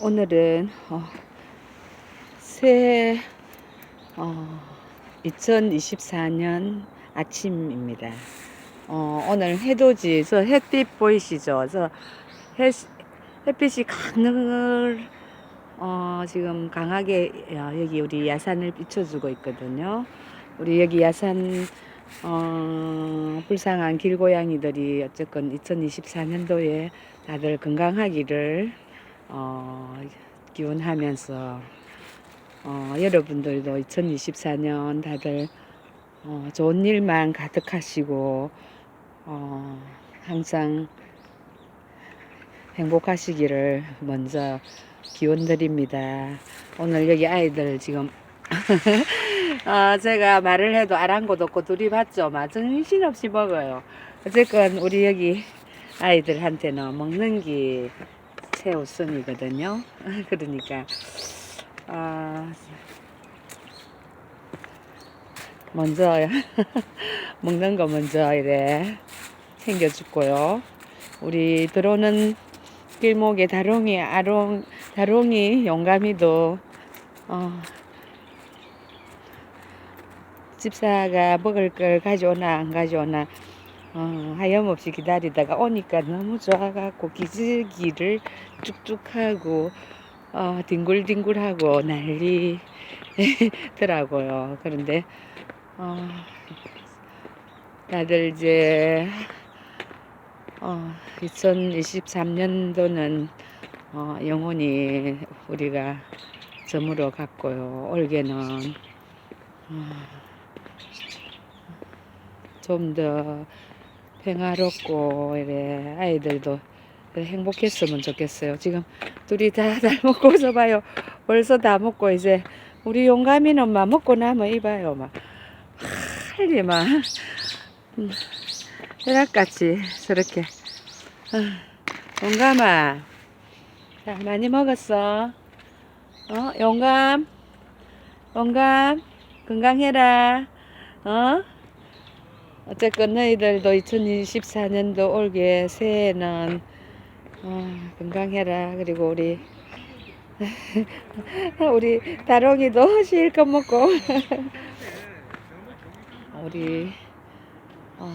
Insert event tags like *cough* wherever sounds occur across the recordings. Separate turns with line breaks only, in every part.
오늘은 어, 새해 어, 2024년 아침입니다. 어, 오늘 해돋이 저 햇빛 보이시죠? 저 해, 햇빛이 가늘 어, 지금 강하게 어, 여기 우리 야산을 비춰주고 있거든요. 우리 여기 야산 어, 불쌍한 길고양이들이 어쨌건 2024년도에 다들 건강하기를 어, 기원하면서 어, 여러분들도 2024년 다들 어, 좋은 일만 가득하시고 어, 항상 행복하시기를 먼저 기원 드립니다. 오늘 여기 아이들 지금 *laughs* 어, 제가 말을 해도 아랑곳 없고 둘이 봤죠. 막 정신 없이 먹어요. 어쨌건 우리 여기 아이들한테는 먹는 게 최우선이거든요. *laughs* 그러니까 아, 먼저 *laughs* 먹는 거 먼저 이래 챙겨주고요. 우리 들어오는 길목에 다롱이 아롱 다롱이 용감이도 어, 집사가 먹을 걸 가져오나 안 가져오나 어, 하염없이 기다리다가 오니까 너무 좋아갖고 기지기를 쭉쭉 하고 어, 뒹굴뒹굴하고 난리더라고요. *laughs* 그런데 어, 다들 이제 어, 2023년도는 어, 영원히 우리가 점으로 갔고요. 올해는 어, 좀더 평화롭고 이래 아이들도 행복했으면 좋겠어요. 지금 둘이 다 *laughs* 잘 먹고서 봐요. 벌써 다 먹고 이제 우리 용감이는 막 먹고 나면 이봐요. 막 할리 막 음, 혈압같이 저렇게. 아, 용감아. 자 많이 먹었어. 어 용감. 용감. 건강해라. 어 어쨌건 너희들도 2024년도 올게 새해는 어, 건강해라 그리고 우리 *laughs* 우리 다롱이도 실컷 먹고 *laughs* 우리 어,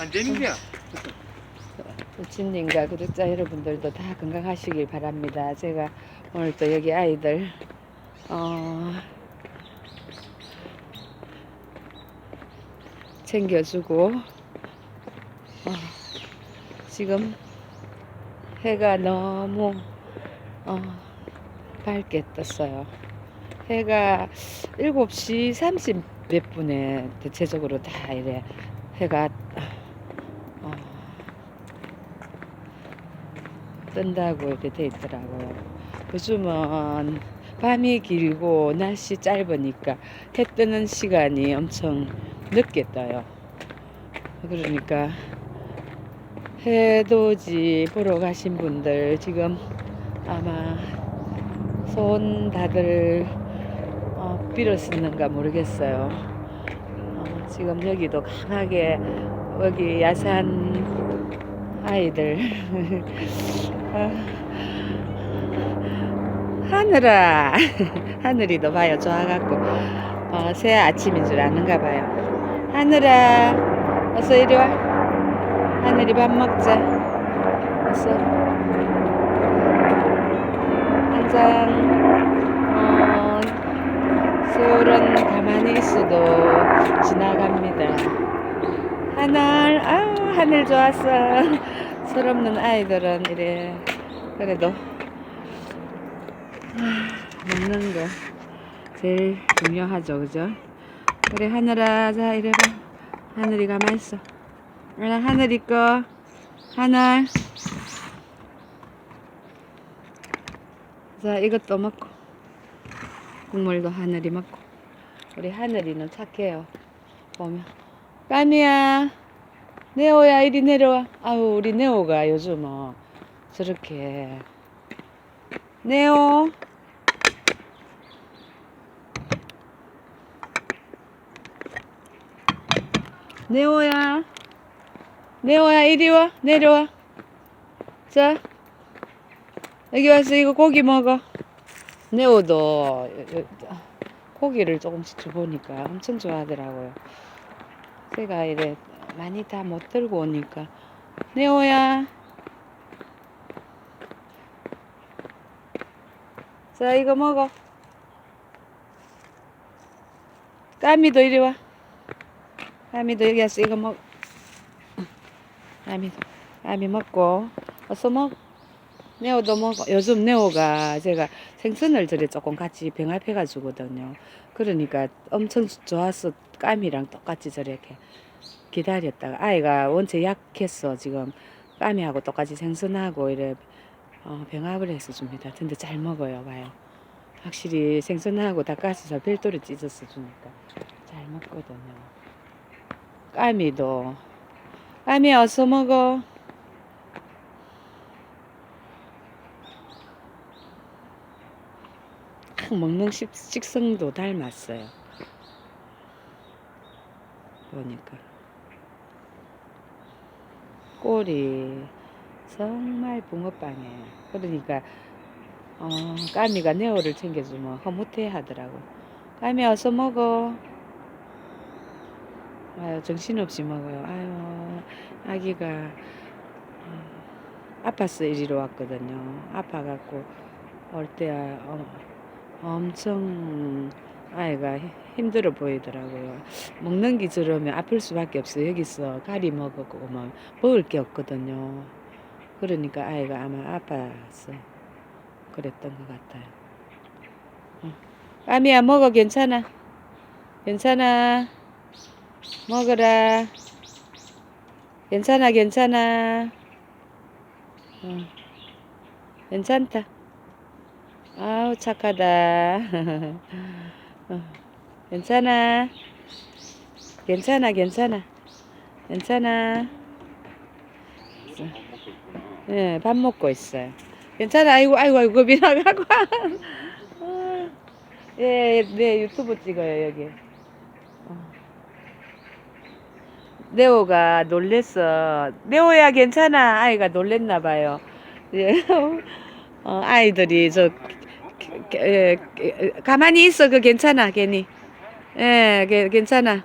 안 되는 거야.
우친님과 구독자 여러분들도 다 건강하시길 바랍니다. 제가 오늘 또 여기 아이들 어, 챙겨주고 어, 지금 해가 너무 어, 밝게 떴어요. 해가 7시 30 몇 분에 대체적으로 다 이래 해가 어, 뜬다고 이렇게 돼 있더라고요. 요즘은 밤이 길고 날씨 짧으니까 해 뜨는 시간이 엄청 늦게 떠요. 그러니까 해돋이 보러 가신 분들 지금 아마 손 다들 어, 빌었었는가 모르겠어요. 어, 지금 여기도 강하게 여기 야산 아이들 *laughs* 아, 하늘아. *laughs* 하늘이도 봐요. 좋아갖고. 어, 새 아침인 줄 아는가 봐요. 하늘아 어서 이리 와. 하늘이 밥 먹자. 어서. 항상 어, 세월은 가만히 있어도 지나갑니다. 하늘 아우 하늘 좋았어. *laughs* 철없는 아이들은 이래. 그래도 먹는 거 제일 중요하죠 그죠? 그래 하늘아 자 이래봐. 하늘이 가만 있어. 그래 하늘 이 거 하늘. 자 이것도 먹고. 국물도 하늘이 먹고. 우리 하늘이는 착해요. 보면. 까미야 네오야 이리 내려와. 아유 우리 네오가 요즘 어 저렇게 네오 네오야. 네오야. 이리 와. 내려와. 자. 여기 와서 이거 고기 먹어. 네오도. 고기를 조금씩 줘보니까 엄청 좋아하더라고요. 제가 이래 많이 다 못 들고 오니까. 네오야 자 이거 먹어. 까미도 이리 와. 까미도 여기 와서 이거 먹 까미 까미 먹고. 어서 먹. 네오도 먹어. 요즘 네오가 제가 생선을 저래 조금 같이 병합해 가지고거든요. 그러니까 엄청 좋아서 까미랑 똑같이 저렇게 기다렸다가 아이가 원체 약했어 지금. 까미하고 똑같이 생선하고 이래 어, 병합을 해서 줍니다. 근데 잘 먹어요 봐요. 확실히 생선하고 닭가슴살 별도로 찢어서 주니까 잘 먹거든요. 까미도. 까미 어서 먹어. 먹는 식, 식성도 닮았어요. 보니까. 꼬리 정말 붕어빵이에요 그러니까 어, 까미가 네오를 챙겨주면 허무해 하더라고. 까미 어서 먹어. 아유 정신없이 먹어요. 아유 아기가 어, 아파서 이리로 왔거든요. 아파갖고 올때 어, 엄청 아이가 히- 힘들어 보이더라고요. 먹는 게 저러면 아플 수밖에 없어요 여기서 가리 먹었고 뭐 먹을 게 없거든요 그러니까 아이가 아마 아파서 그랬던 것 같아요. 어. 까미야 먹어. 괜찮아? 괜찮아? 먹어라. 괜찮아 괜찮아? 어. 괜찮다. 아우 착하다. *laughs* 어. 괜찮아? 괜찮아 괜찮아. 괜찮아 예, 밥 먹고 있어요. 괜찮아. 아이고, 아이고, 아이고, 겁이 나가고. 아, 예, 네, 유튜브 찍어요, 여기. 어. 네오가 놀랬어. 네오야, 괜찮아. 아이가 놀랬나 봐요. 예. *laughs* 어, 아이들이 저, 예, 예, 가만히 있어. 그 괜찮아, 괜히. 예, 게- 괜찮아.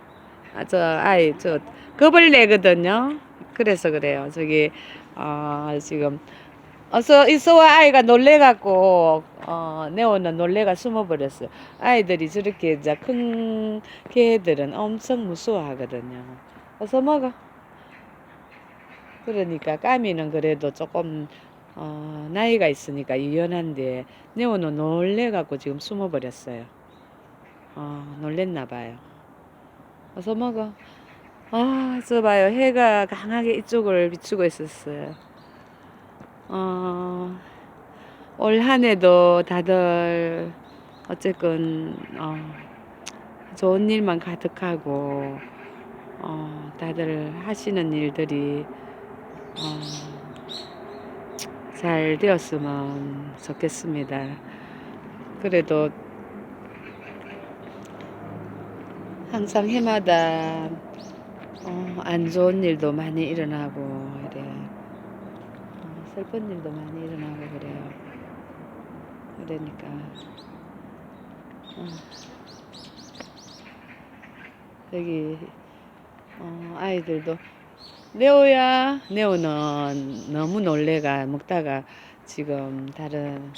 아, 저, 아이, 저, 겁을 내거든요. 그래서 그래요. 저기, 어, 지금, 어서, 있어와 아이가 놀래갖고, 어, 네오는 놀래가 숨어버렸어요. 아이들이 저렇게 이제 큰 개들은 엄청 무서워하거든요. 어서 먹어. 그러니까 까미는 그래도 조금, 어, 나이가 있으니까 유연한데, 네오는 놀래갖고 지금 숨어버렸어요. 어, 놀랬나 봐요. 어서 먹어. 아, 저 봐요. 해가 강하게 이쪽을 비추고 있었어요. 어, 올 한 해도 다들 어쨌건 어, 좋은 일만 가득하고 어, 다들 하시는 일들이 어, 잘 되었으면 좋겠습니다. 그래도 항상 해마다 어, 안 좋은 일도 많이 일어나고 이래. 어, 슬픈 일도 많이 일어나고 그래요. 그러니까. 어, 여기 어, 아이들도 네오야 네오는 너무 놀래가 먹다가 지금 다른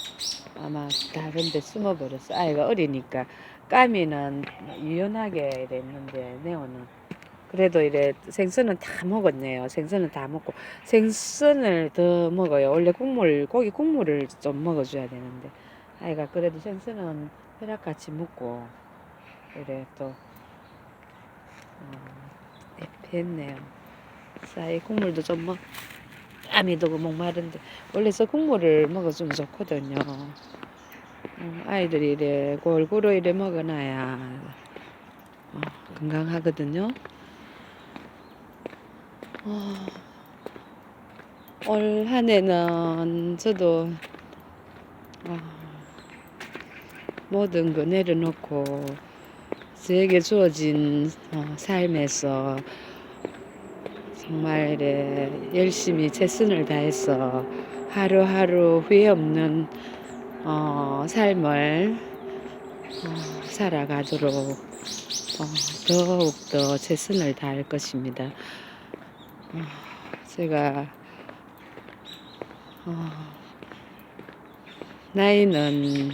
아마 다른 데 숨어버렸어. 아이가 어리니까. 까미는 유연하게 이랬는데 네오는 그래도 이래 생선은 다 먹었네요. 생선은 다 먹고 생선을 더 먹어요. 원래 국물 고기 국물을 좀 먹어줘야 되는데 아이가 그래도 생선은 혈압 같이 먹고 이래 또 어, 했네요. 이 국물도 좀 먹. 아미도 그 목마른데 원래 저 국물을 먹어주면 좋거든요. 어, 아이들이 이래 골고루 이래 먹어놔야 어, 건강하거든요. 어, 올 한해는 저도 어, 모든 거 내려놓고 저에게 주어진 어, 삶에서 정말 이래 열심히 최선을 다해서 하루하루 후회 없는 어, 삶을 어, 살아가도록 어, 더욱더 최선을 다할 것입니다. 어, 제가 어, 나이는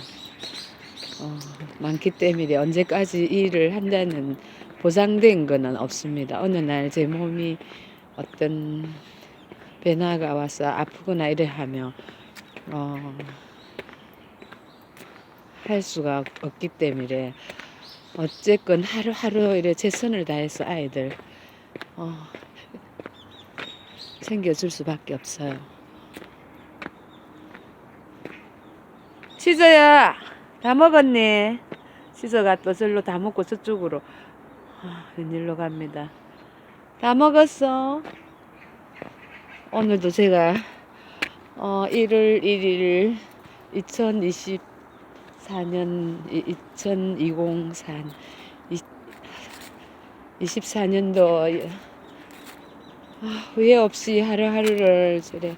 어, 많기 때문에 언제까지 이 일을 한다는 보장된 거는 없습니다. 어느 날 제 몸이 어떤 변화가 와서 아프거나 이래 하면 어, 할 수가 없기 때문에 어쨌건 하루하루 이래 최선을 다해서 아이들 어, 챙겨줄 수밖에 없어요. 시저야 다 먹었니? 시저가 또 절로 다 먹고 저쪽으로 아, 웬일로 갑니다. 다 먹었어. 오늘도 제가 어, 1월 1일 2024년 2024 24년도 아, 후회 없이 하루하루를 저래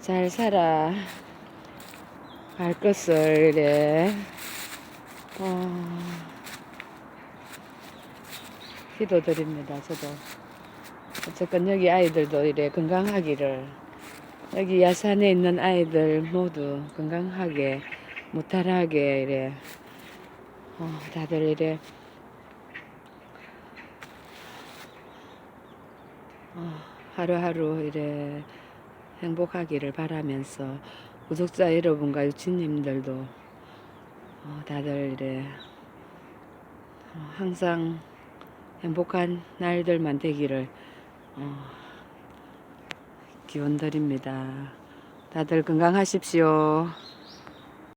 잘 살아 갈 것을 이래 어, 기도드립니다. 저도 어쨌건 여기 아이들도 이래 건강하기를 여기 야산에 있는 아이들 모두 건강하게 무탈하게 이래 어, 다들 이래 하루하루 이래 행복하기를 바라면서 구독자 여러분과 유치님들도 어, 다들 이래 어, 항상 행복한 날들만 되기를 어, 기원 드립니다. 다들 건강하십시오.